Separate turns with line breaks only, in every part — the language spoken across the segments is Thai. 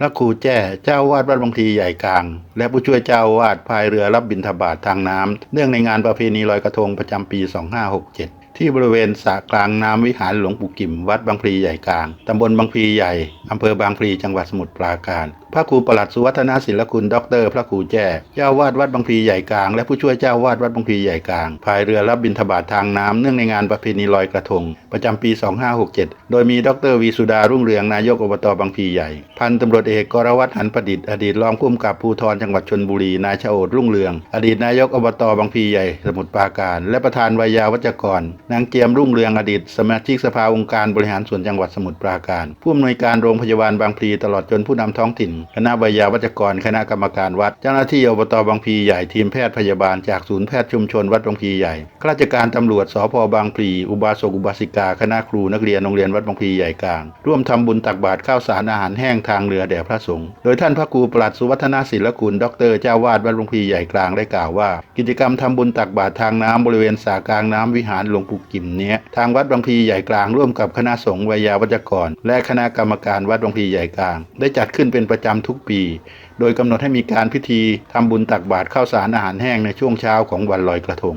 พระครูแจ้เจ้าวาดวัดบางพีใหญ่กลาง และผู้ช่วยเจ้าวาดพายเรือรับบิณฑบาตทางน้ำเนื่องในงานประเพณีลอยกระทงประจำปี 2567 ที่บริเวณสระกลางน้ำวิหารหลวงปู่กิมวัดบางพลีใหญ่กลางตำบลบางพลีใหญ่อำเภอบางพลีจังหวัดสมุทรปราการพระครูประหลัดสุวัฒนศิลคุณด็อกเตอร์พระครูแจ้เจ้าวาดวัดบางพลีใหญ่กลาง และผู้ช่วยเจ้าวาดวัดบางพลีใหญ่กลางพายเรือรับบิณฑบาตทางน้ำเนื่องในงานประเพณีลอยกระทง ประจำปี 2567 โดยมีด็อกเตอร์วีสุดารุ่งเรืองนายกอบตบางพลีใหญ่ พันตำรวจเอกกรวัตรหันประดิษฐ์อดีตรองผู้กำกับภูธรจังหวัดชนบุรีนายชโอดรุ่งเรือง อดีตนายกอบตบางพลีใหญ่ สมุทรปราการ และประธานวายาวัจกร นางเจียมรุ่งเรืองอดีตสมาชิกสภาองค์การบริหารส่วนจังหวัดสมุทรปราการ ผู้อำนวยการโรงพยาบาลบางพลีตลอดจนผู้นำท้องถิ่นคณะวายาวัจกร คณะกรรมการวัด เจ้าหน้าที่อบตบางพลีใหญ่ทีมแพทย์พยาบาลจากศูนย์แพทย์ชุมชนวัดบางพลีใหญ่ข้าราชการตำรวจสพบางพลีอุบาสกอุบาสิกา คณะครูนักเรียนโรงเรียนวัดบางพลีใหญ่กลาง ร่วมทำบุญตักบาตรข้าวสารอาหารแห้งทางเรือแด่พระสงฆ์โดยท่านพระครูประหลัดสุวัฒนศิลคุณดรเจ้าวาดวัดบางพลีใหญ่กลางได้กล่าวว่า กิจกรรมทำบุญตักบาตรทางน้ำบริเวณสากลางน้ำวิหารหลวงปู่กิมเนี้ยทางวัดบางพลีใหญ่กลางร่วมกับคณะสงฆ์วายาวัจกร และคณะกรรมการวัดบางพลีใหญ่กลาง ได้จัดขึ้นเป็นประจำทุกปี โดยกำหนดให้มีการพิธีทำบุญตักบาตรข้าวสารอาหารแห้งในช่วงเช้าของวันลอยกระทง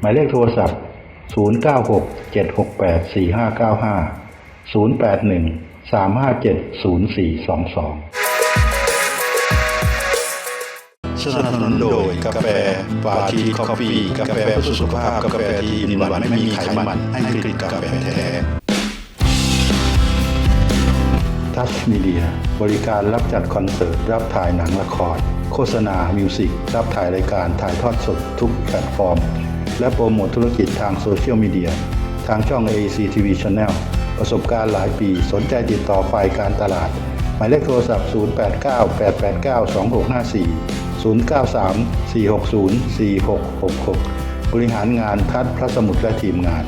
หมายเลขโทรศัพท์ 096 768 4595 081 357 0422 สนับสนุนโดยกาแฟปาทีคอฟฟี่กาแฟเพื่อสุขภาพ กาแฟที่มีหวานไม่มีไขมันให้กลิ่นกาแฟแท้ทัชมีเดียบริการรับจัดคอนเสิร์ต รับถ่ายหนังละคร โฆษณา มิวสิก รับถ่ายรายการถ่ายทอดสดทุกแพลตฟอร์ม และโปรโมทธุรกิจทางโซเชียลมีเดียทางช่อง ACTV Channel ประสบการณ์หลายปีสนใจติดต่อฝ่ายการตลาด
หมายเลขโทรศัพท์ 0898892654 093 460 4666 บริหารงานทัดพระสมุทรและทีมงาน